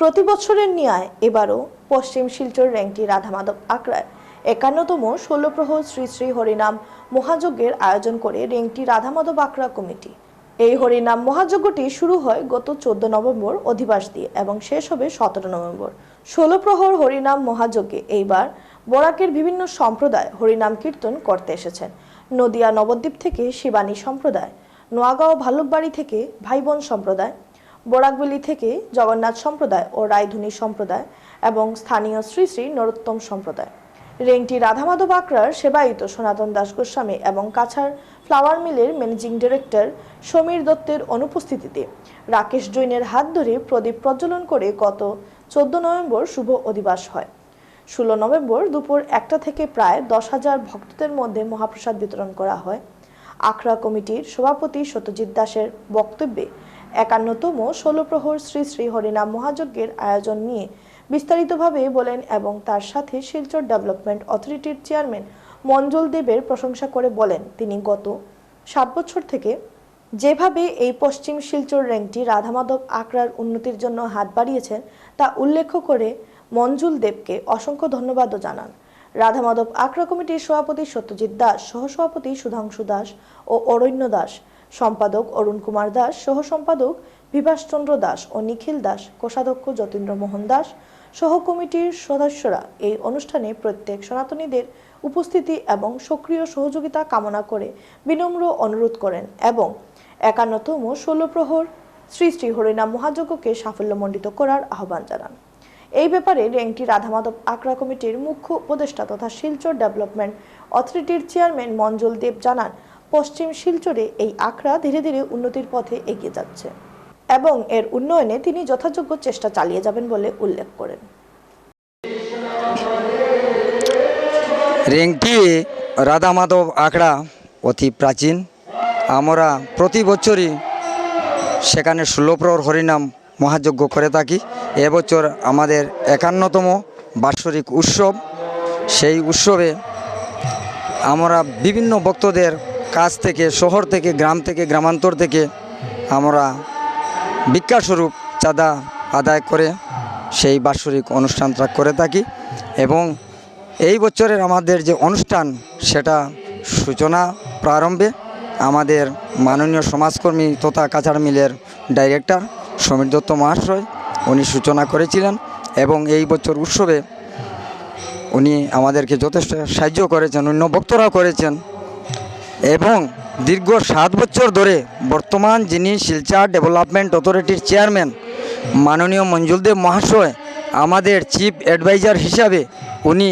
প্রতি বছরের ন্যায় এবারও পশ্চিম শিলচর র্যাঙ্কটি রাধামাধব আখড়ায়। একান্নতম ষোলো প্রহর শ্রী শ্রী হরিনাম মহাযজ্ঞের আয়োজন করে রেংটি রাধামাধব আখড়া কমিটি। এই হরিনাম মহাযজ্ঞটি শুরু হয় গত চোদ্দ নভেম্বর অধিবাস দিয়ে এবং শেষ হবে সতেরো নভেম্বর। ষোলো প্রহর হরিনাম মহাযজ্ঞে এইবার বরাকের বিভিন্ন সম্প্রদায় হরিনাম কীর্তন করতে এসেছেন। নদিয়া নবদ্বীপ থেকে শিবানী সম্প্রদায় নোয়াগাঁও ভালুকবাড়ি থেকে ভাইবোন সম্প্রদায় বরাকবেলি থেকে জগন্নাথ সম্প্রদায় ও রায়ধুনী সম্প্রদায় এবং স্থানীয় শ্রী শ্রী নরোত্তম সম্প্রদায়। রেংটি রাধামাধব আকরার সেবায়িত সনাতন দাস গোস্বামী এবং কাছাড় ফ্লাওয়ার মিলের ম্যানেজিং ডিরেক্টর সমীর দত্তের অনুপস্থিতিতে রাকেশ জৈনের হাত ধরে প্রদীপ প্রজ্বলন করে গত চোদ্দ নভেম্বর শুভ অধিবাস হয়। ষোলো নভেম্বর দুপুর একটা থেকে প্রায় দশ হাজার ভক্তদের মধ্যে মহাপ্রসাদ বিতরণ করা হয়। আখড়া কমিটির সভাপতি সত্যজিৎ দাসের বক্তব্যে একান্নতম ষোলো প্রহর শ্রী শ্রী হরিনাম মহাযজ্ঞের আয়োজন নিয়ে বিস্তারিতভাবে বলেন এবং তার সাথে শিলচর ডেভেলপমেন্ট অথরিটির চেয়ারম্যান মঞ্জল দেবের প্রশংসা করে বলেন, তিনি গত সাত বছর থেকে যেভাবে এই পশ্চিম শিলচর র্যাঙ্কটি রাধামাধব আকরার উন্নতির জন্য হাত বাড়িয়েছেন, তা উল্লেখ করে মঞ্জুল দেবকে অসংখ্য ধন্যবাদও জানান। রাধামাধব আখড়া কমিটির সভাপতি সত্যজিৎ দাস, সহসভাপতি সুধাংশু দাস ও অরণ্য দাস সম্পাদক অরুণ কুমার দাস সহ সম্পাদক বিভাসচন্দ্র দাস ও নিখিল দাস, কোষাধ্যক্ষ যতীন্দ্র মোহন দাস সহ কমিটির সদস্যরা এই অনুষ্ঠানে প্রত্যেক সনাতনীদের উপস্থিতি এবং সক্রিয় সহযোগিতা কামনা করে বিনম্র অনুরোধ করেন এবং একান্নতম ষোলো প্রহর শ্রী শ্রী হরিনাম মহাযজ্ঞকে সাফল্যমণ্ডিত করার আহ্বান জানান। এই ব্যাপারে রেংটি রাধামাধব আখড়া কমিটির মুখ্য উপদেষ্টা তথা শিলচর ডেভেলপমেন্ট অথরিটির চেয়ারম্যান মঞ্জল দেব জানান পশ্চিম শিলচরে এই আখড়া ধীরে ধীরে উন্নতির পথে এগিয়ে যাচ্ছে এবং এর উন্নয়নে তিনি যথাযোগ্য চেষ্টা চালিয়ে যাবেন বলে উল্লেখ করেন। রেংটি রাধা মাধব আখড়া অতি প্রাচীন। আমরা প্রতি বছরই সেখানে ষোলোপ্রহর হরিনাম মহাযজ্ঞ করে থাকি। এবছর আমাদের একান্নতম বাৎসরিক উৎসব। সেই উৎসবে আমরা বিভিন্ন ভক্তদের কাছ থেকে, শহর থেকে, গ্রাম থেকে, গ্রামান্তর থেকে আমরা ভিক্ষাস্বরূপ চাঁদা আদায় করে সেই বাৎসরিক অনুষ্ঠানটা করে থাকি এবং এই বছরের আমাদের যে অনুষ্ঠান, সেটা সূচনা প্রারম্ভে আমাদের মাননীয় সমাজকর্মী তথা কাছাড় মিলের ডাইরেক্টর সমীর দত্ত মহাশয়, উনি সূচনা করেছিলেন এবং এই বছর উৎসবে উনি আমাদেরকে যথেষ্ট সাহায্য করেছেন, অন্য বক্তরাও করেছেন। এবং দীর্ঘ সাত বছর ধরে বর্তমান যিনি শিলচর ডেভেলপমেন্ট অথরিটির চেয়ারম্যান, মাননীয় মঞ্জুলদেব মহাশয়, আমাদের চিফ অ্যাডভাইজার হিসাবে উনি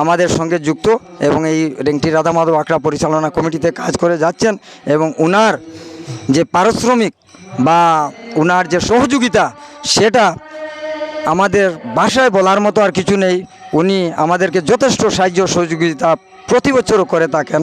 আমাদের সঙ্গে যুক্ত এবং এই রেংটি রাধা মাধব আখড়া পরিচালনা কমিটিতে কাজ করে যাচ্ছেন এবং উনার যে পারিশ্রমিক বা উনার যে সহযোগিতা, সেটা আমাদের ভাষায় বলার মতো আর কিছু নেই। উনি আমাদেরকে যথেষ্ট সাহায্য সহযোগিতা প্রতি বছরও করে থাকেন।